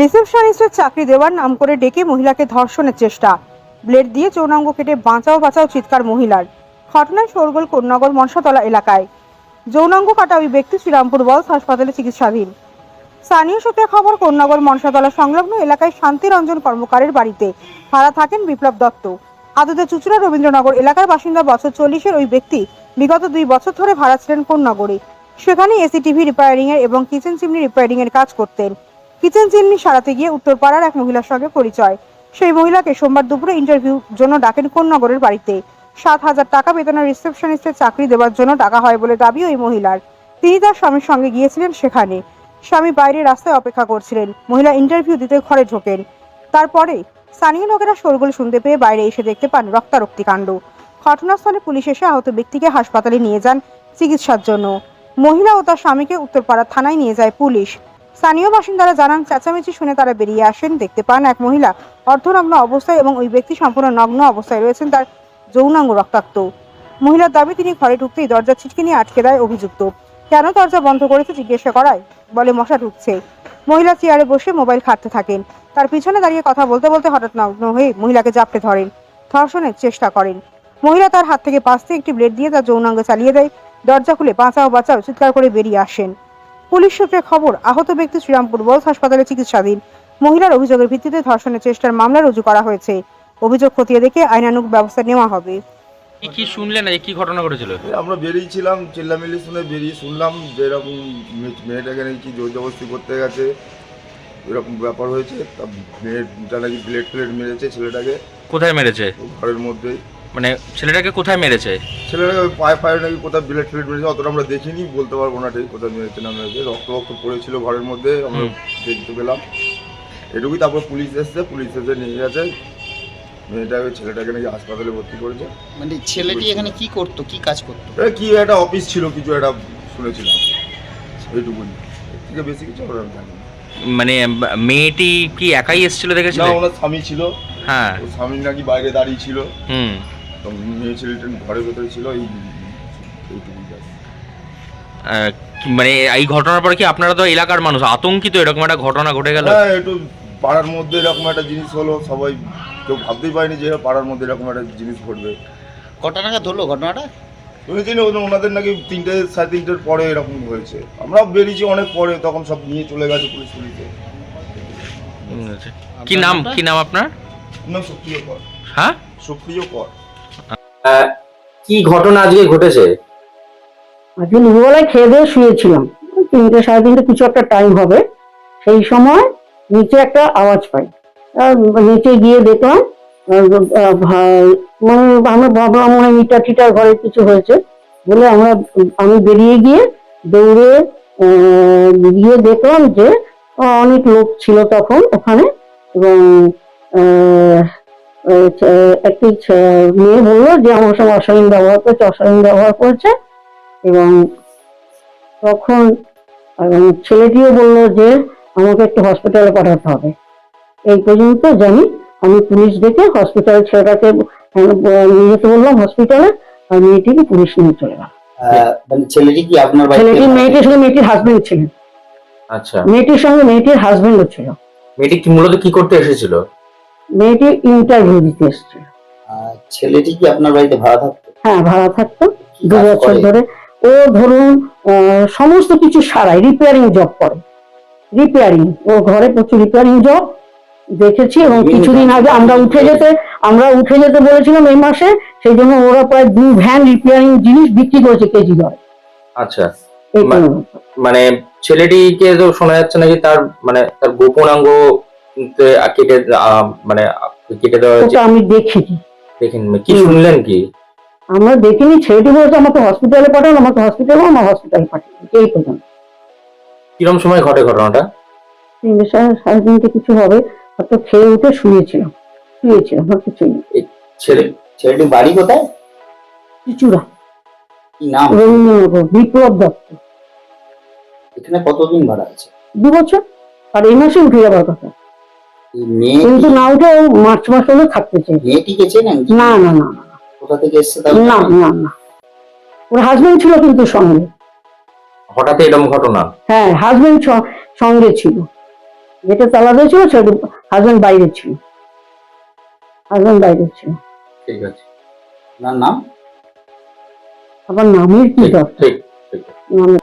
রিসেপশনিস্টের চাকরি দেওয়ার নাম করে ডেকে মহিলাকে ধর্ষণের চেষ্টা। ব্লেড দিয়ে যৌনাঙ্গ কেটে বাঁচাও বাঁচাও চিৎকার মহিলার। ঘটনায় শোরগোল কোন্নগর মনসাতলা এলাকায়। যৌনাঙ্গ কাটা ওই ব্যক্তি শ্রীরামপুর বলস হাসপাতালে চিকিৎসাধীন। স্থানীয় সূত্রে খবর, কোন্নগর মনসাতলা সংলগ্ন এলাকায় শান্তিরঞ্জন কর্মকারের বাড়িতে ভাড়া থাকেন বিপ্লব দত্ত। আদতে চুচুড়া রবীন্দ্রনগর এলাকার বাসিন্দা বছর চল্লিশের ওই ব্যক্তি বিগত দুই বছর ধরে ভাড়া ছিলেন কোন্নগরে। সেখানে এসিটিভি রিপেয়ারিং এর এবং কিচেন চিমনি রিপেয়ারিং এর কাজ করতেন। কিচেন চিমনি সারাতে গিয়ে উত্তরপাড়ার এক মহিলার সঙ্গে পরিচয়। সেই মহিলাকে সোমবার দুপুরে ইন্টারভিউ জন্য ডাকেন কোন্নগরের বাড়িতে। সাত হাজার টাকা বেতনের রিসেপশনিস্টের চাকরি দেওয়ার জন্য টাকা হয় বলে দাবি ওই মহিলার। তিনি তার স্বামীর সঙ্গে গিয়েছিলেন সেখানে। স্বামী বাইরে রাস্তায় অপেক্ষা করছিলেন। মহিলা ইন্টারভিউ দিতে ঘরে ঢোকেন। তারপরে স্থানীয় লোকেরা শোরগোল শুনতে পেয়ে বাইরে এসে দেখতে পান রক্তারক্তি কাণ্ড। ঘটনাস্থলে পুলিশ এসে আহত ব্যক্তিকে হাসপাতালে নিয়ে যান চিকিৎসার জন্য। মহিলা ও তার স্বামীকে উত্তরপাড়া থানায় নিয়ে যায় পুলিশ। স্থানীয় বাসিন্দারা জানান, চেঁচামেচি শুনে তারা বেরিয়ে আসেন। দেখতে পান এক মহিলা অর্ধনগ্ন অবস্থায় এবং ওই ব্যক্তি সম্পূর্ণ নগ্ন অবস্থায় রয়েছেন তার যৌনাঙ্গ রক্তাক্ত। মহিলার দাবি, তিনি ঘরে ঢুকতেই দরজা ছিটকে নিয়ে আটকে দেয় অভিযুক্ত। কেন দরজা বন্ধ করেছে, জিজ্ঞাসা করায়? বলে, মশা ঢুকছে। মহিলা চেয়ারে বসে মোবাইল ঘাঁটতে থাকেন। তার পিছনে দাঁড়িয়ে কথা বলতে বলতে হঠাৎ নগ্ন হয়ে মহিলাকে জাপটে ধরেন, ধর্ষণের চেষ্টা করেন। মহিলা তার হাত থেকে পাশতে একটি ব্লেড দিয়ে তার যৌনাঙ্গ চালিয়ে দেয়। দরজা খুলে বাঁচাও বাঁচাও, চিৎকার করে বেরিয়ে আসেন। পুলিশ সূত্রে খবর আহত ব্যক্তি শ্রীরামপুর বলস হাসপাতালে চিকিৎসাধীন। মহিলার অভিযোগের ভিত্তিতে ধর্ষণের চেষ্টার মামলা রুজু করা হয়েছে। অভিযোগ খতিয়ে দেখে আইনানুগ ব্যবস্থা নেওয়া হবে। কি কি শুনলেন এই কি ঘটনা ঘটেছিল? আমরা বেরিয়েছিলাম চিল্লামিল্লি শুনে বেরিয়ে শুনলাম যে এরকম মে- মেয়েটাকে নাকি জোর জবরদস্তি করতে গেছে। এরকম ব্যাপার হয়েছে তা মেয়েটা নাকি ব্লেড প্লেট মেরেছে ছেলেটাকে। কোথায় মেরেছে? ঘরের মধ্যেই। মানে ছেলেটাকে কোথায় মেরেছে? ছেলেটাকে ওই পায়ে পায়ে নাকি কোথায় ব্লেড প্লেট মেরেছে অতটা আমরা দেখিনি বলতে পারব না ঠিক কোথায় মেরেছে না মেরেছে। রক্ত রক্ত পড়েছিল ঘরের মধ্যে আমরা। দেখতে পেলাম। এটুকুই তারপর পুলিশ এসছে পুলিশ এসে নিয়ে গেছে। মেয়েটাকে ছেলেটাকে নাকি হাসপাতালে ভর্তি করেছে। মানে ছেলেটি এখানে কি করতো কি কাজ করতো? কি একটা অফিস ছিল কিছু একটা শুনেছিলাম। এইটুকুনি এর থেকে বেশি কিছু আমরা জানি না। মানে মেয়েটি কি একাই এসেছিল না দেখেছিলে ওনার স্বামী ছিল। হ্যাঁ। ওর স্বামী নাকি বাইরে দাঁড়িয়ে ছিল। হুম। তো মেয়ে ছেলেটা ঘরের ভেতরে ছিল এই এইটুকুই ব্যাস। আহ, কি- মানে এই ঘটনার পরে কি আপনারা তো এলাকার মানুষ আতঙ্কিত এরকম একটা ঘটনা ঘটে গেল? হ্যাঁ একটু পাড়ার মধ্যে এরকম একটা জিনিস হলো সবাই কেউ ভাবতেই পারেনি যে পাড়ার মধ্যে এরকম একটা জিনিস ঘটবে। কটা নাগাদ ঘটনাটা? শুনেছি না ওদের- ওনাদের নাকি তিনটে সাড়ে তিনটের পরে এরকম হয়েছে। আমরা বেরিয়েছি অনেক পরে তখন সব নিয়ে চলে গেছে পুলিশ পুলিশে। কি নাম কি নাম আপনার? না সক্রিয় কর। হ্যাঁ? সক্রিয় কর। কি ঘটনা আজকে ঘটেছে? আজকে দুপুরবেলায় খেয়ে দিয়ে শুয়েছিলাম। তিনটে, সাড়ে তিনটে কিছু একটা টাইম হবে। সেই সময় নিচে একটা আওয়াজ পাই। নিচে গিয়ে দেখলাম মানে আমরা ভাবলাম মনে হয় মিটার টিটার ঘরে কিছু হয়েছে বলে আমরা, আমি বেরিয়ে গিয়ে দৌড়ে গিয়ে দেখলাম যে অনেক লোক ছিল তখন ওখানে এবং একটি মেয়ে বলল যে আমার সঙ্গে অশালীন ব্যবহার করেছে অশালীন ব্যবহার করেছে এবং তখন ছেলেটিও বলল যে আমাকে একটু হসপিটালে পাঠাতে হবে। এই পর্যন্ত জানি আমি পুলিশ ডেকে হসপিটালে ছেলেটাকে নিয়ে যেতে বললাম হসপিটালে আর মেয়েটিকে পুলিশ নিয়ে চলে গেল। মানে ছেলেটি কি আপনার মেয়েটির সঙ্গে মেয়েটির হাজবেন্ড ছিলেন। আচ্ছা। মেয়েটির সঙ্গে মেয়েটির হাজবেন্ডও ছিল। মেয়েটি কি মূলত কি করতে এসেছিল? মেয়েটি ইন্টারভিউ দিতে এসছে। ছেলেটি কি আপনার বাড়িতে ভাড়া থাকতো? হ্যাঁ ভাড়া থাকতো। দু বছর ধরে। ও ধরুন আহ, সমস্ত কিছু সারাই রিপেয়ারিং জব করে। রিপেয়ারিং ও ঘরে প্রচুর রিপেয়ারিং জব দেখেছি এবং কিছুদিন আগে আমরা উঠে যেতে আমরা উঠে যেতে বলেছিলাম এই মাসে সেই জন্য ওরা প্রায় দু ভ্যান রিপেয়ারিং জিনিস বিক্রি করেছে কেজি দরে। আচ্ছা। মানে ছেলেটিকে তো শোনা যাচ্ছে নাকি তার মানে তার গোপনাঙ্গ কেটে মানে কেটে দেওয়া হয়েছে? আমি দেখিনি। দেখেন কি। শুনলেন কি? আমরা দেখিনি ছেলেটি বলেছে আমাকে হসপিটালে পাঠান আমাকে হসপিটালে আমার হসপিটালে পাঠান এই পর্যন্ত। কিরম সময় ঘটে ঘটনাটা? তিনটে সাড়ে তিনটে কিছু হবে হয়তো খেয়ে উঠে শুয়েছিলাম শুয়েছিলাম আর কিছুই না। ছেলে ছেলেটির বাড়ি কোথায়? কি নাম? রবীন্দ্রনগর বিপ্লব দত্ত। এখানে কতদিন ভাড়া আছে? দু বছর আর এই মাসে উঠে যাবার কথা। কিন্তু না উঠে মার্চ মাস হলে থাকতে চাই মেয়েটিকে চেনেন না না না না কোথা থেকে এসছে না না না। ওর হাজবেন্ড ছিল কিন্তু সঙ্গে। হঠাৎ এরকম ঘটনা? হ্যাঁ হাজবেন্ড সঙ্গে ছিল। গেটে তালা দিয়েছিল ছেলে হাজবেন্ড বাইরে ছিল। হাজবেন্ড বাইরে ছিল। ঠিক আছে। ওনার নাম? আবার নামের কি ঠিক দরকার?